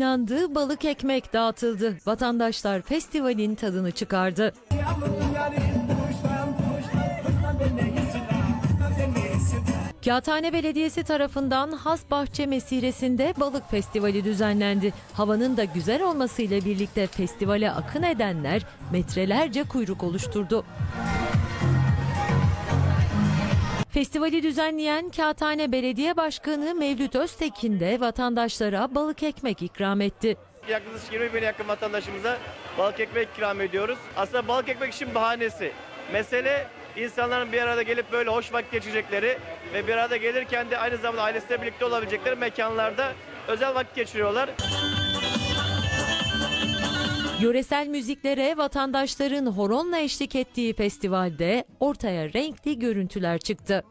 oynandı, balık ekmek dağıtıldı. Vatandaşlar festivalin tadını çıkardı. Kağıthane Belediyesi tarafından Has Bahçe Mesiresi'nde balık festivali düzenlendi. Havanın da güzel olmasıyla birlikte festivale akın edenler metrelerce kuyruk oluşturdu. Festivali düzenleyen Kağıthane Belediye Başkanı Mevlüt Öztekin de vatandaşlara balık ekmek ikram etti. Yaklaşık 20 bin yakın vatandaşımıza balık ekmek ikram ediyoruz. Aslında balık ekmek işin bahanesi. Mesele insanların bir arada gelip böyle hoş vakit geçirecekleri ve bir arada gelirken de aynı zamanda ailesiyle birlikte olabilecekleri mekanlarda özel vakit geçiriyorlar. Yöresel müziklere vatandaşların horonla eşlik ettiği festivalde ortaya renkli görüntüler çıktı.